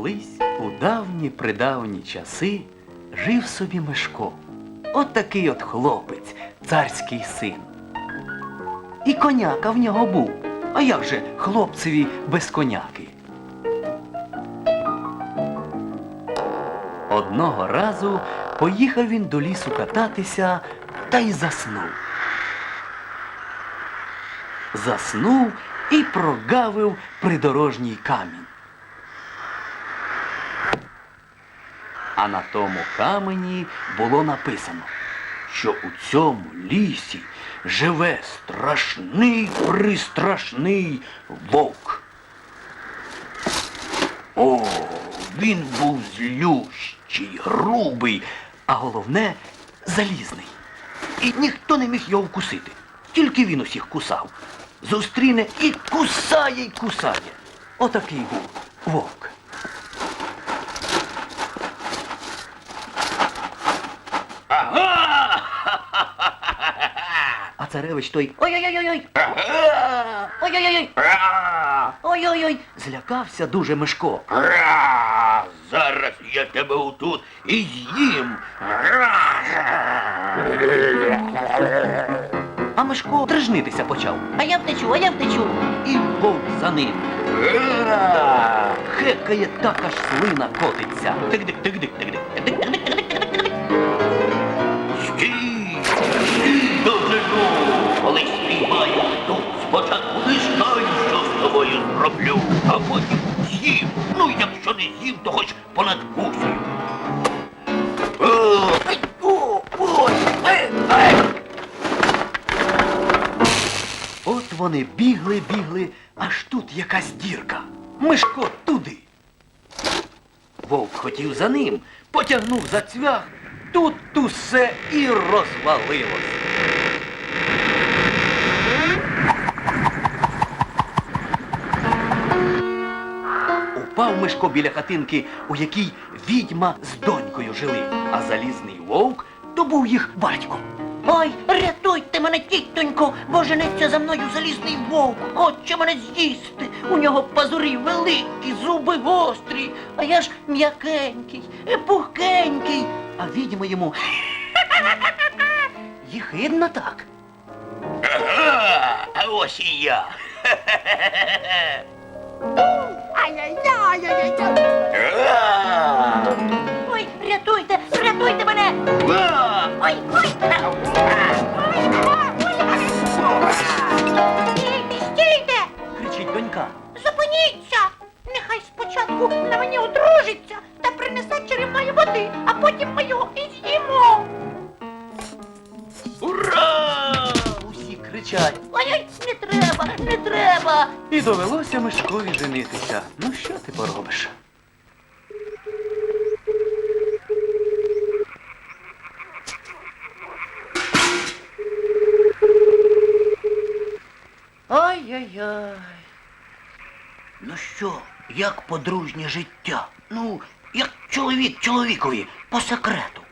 Колись у давні придавні часи жив собі Мишко. От такий от хлопець, царський син. І коняка в нього був. А як же хлопцеві без коняки? Одного разу поїхав він до лісу кататися та й заснув. Заснув і прогавив придорожній камінь. А на тому камені було написано, що у цьому лісі живе страшний пристрашний вовк. О, він був злющий, грубий, а головне залізний. І ніхто не міг його вкусити. Тільки він усіх кусав. Зустріне і кусає, і кусає. Отакий був вовк. Ага! А царевич той ой-ой-ой-ой! Ой-ой-ой! Ой-ой-ой! Злякався дуже Мишко. Ра! Зараз я тебе отут і з'їм. А Мишко дрижнитися почав. А я втечу, а я втечу. І вовк за ним. Хекає так аж слина котиться. Тик-дик, зроблю, а потім з'їм. Ну, якщо не з'їм, то хоч о, ой, е, е. От вони бігли, бігли, аж тут якась дірка. Мишко туди. Вовк хотів за ним, потягнув за цвях, тут усе і розвалилось. Мишко біля хатинки, у якій відьма з донькою жили, а залізний вовк то був їх батько. Ой, рятуйте мене, тітонько, бо женеться за мною залізний вовк, хоче мене з'їсти. У нього пазурі великі, зуби гострі, а я ж м'якенький, пухкенький. А відьма йому їхидно так. Ага, а ось і я. Ра! Ой, рятуйте, рятуйте мене. Ой, ой. Стійте, стійте, кричить донька. зупиніться. Нехай спочатку на мені одружиться та принесе чарівної води, а потім ми його і з'їмо. Кричать. Ой-ой, не треба, не треба. І довелося Мишкові женитися. Ну що ти поробиш? Ой-ой-ой. Ну що, як подружнє життя? Ну, як чоловік чоловікові, по секрету.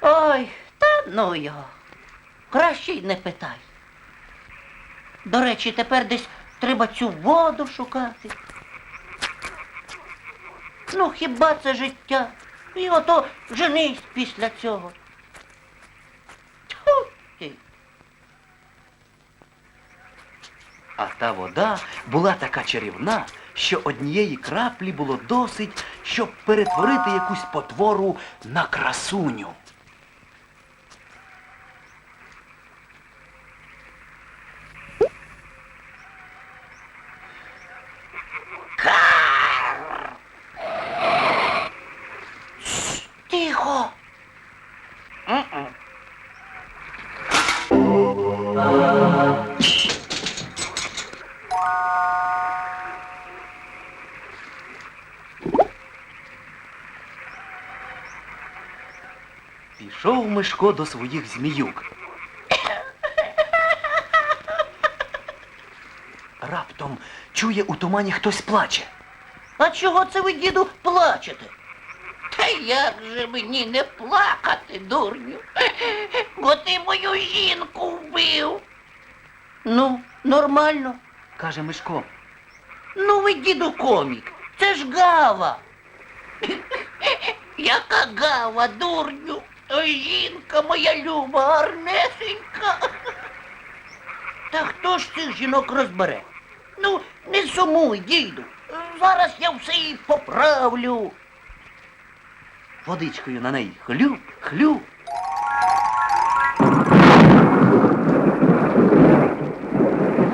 Ой, та ну його. Краще й не питай. До речі, тепер десь треба цю воду шукати. Ну, хіба це життя? І ото женись після цього. А та вода була така чарівна, що однієї краплі було досить, щоб перетворити якусь потвору на красуню. Тихо. Пішов Мишко до своїх зміюк. Раптом чує у тумані хтось плаче. А чого це ви, діду, плачете? Як же мені не плакати, дурню? Бо ти мою жінку вбив. Ну, нормально. Каже Мишко. Ну ви, діду, комік. Це ж гава. Яка гава, дурню? Ой, жінка моя люба, гарнесенька. Та хто ж цих жінок розбере? Ну, не сумуй, діду. Зараз я все і поправлю. Водичкою на неї хлюп, хлюп.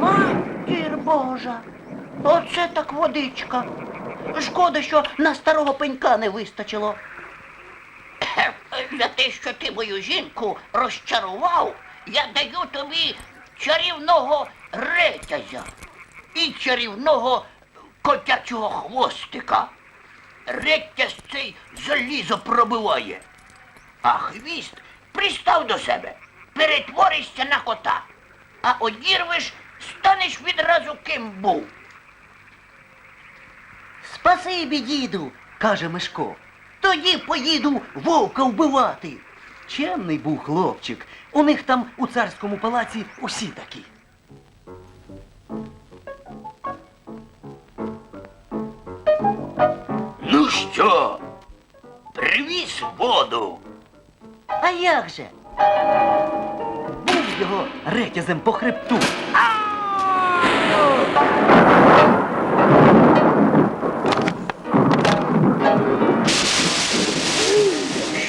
Матір Божа, оце так водичка. Шкода, що на старого пенька не вистачило. За те, що ти мою жінку розчарував, я даю тобі чарівного ретязя і чарівного котячого хвостика. Ретязь цей залізо пробиває, а хвіст пристав до себе, перетворишся на кота, а одірвеш, станеш відразу ким був. Спасибі, діду, каже Мишко. Тоді поїду вовка вбивати. Чемний був хлопчик. У них там у царському палаці усі такі. Що, привіз воду. А як же? Був його ретязем по хребту.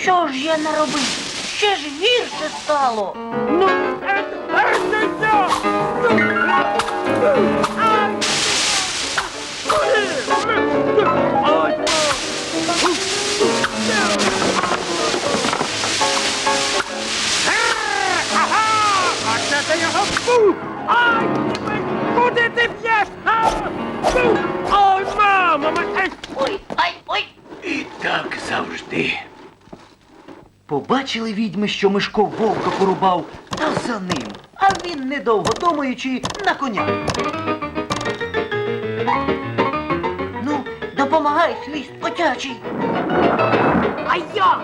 Що ж я наробив? Ще ж гірше стало. А Побачили відьми, що Мишко вовка порубав, та за ним. А він, недовго думаючи, на коня. Ну, допомагай, хвіст котячий. А я!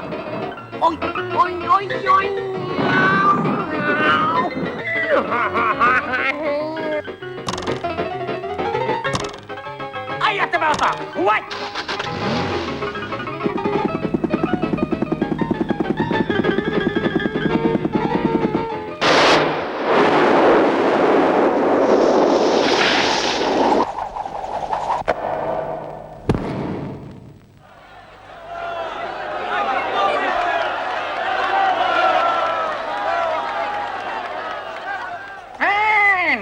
Ой, ой, ой, ой! А я тебе отак! Ой!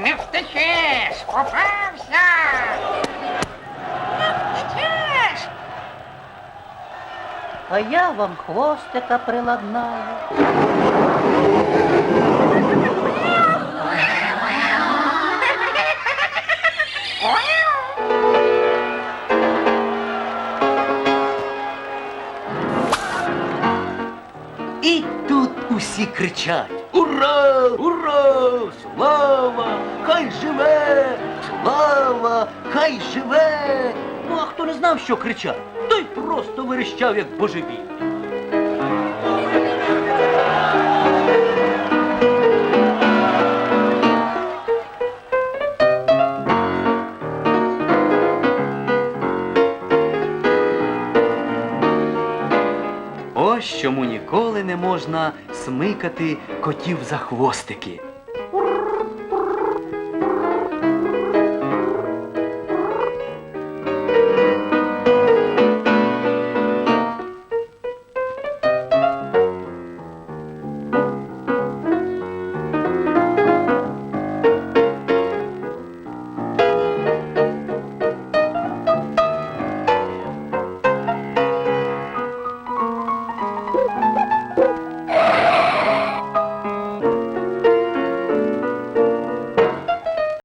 Не втечеш, попався. Не втечеш. А я вам хвостика приладнаю. І тут усі кричать Ура! Ура! Слава! Хай живе! Слава! Хай живе! Ну а хто не знав, що кричать, той просто верещав, як божевільний. Ось чому ніколи не можна смикати котів за хвостики.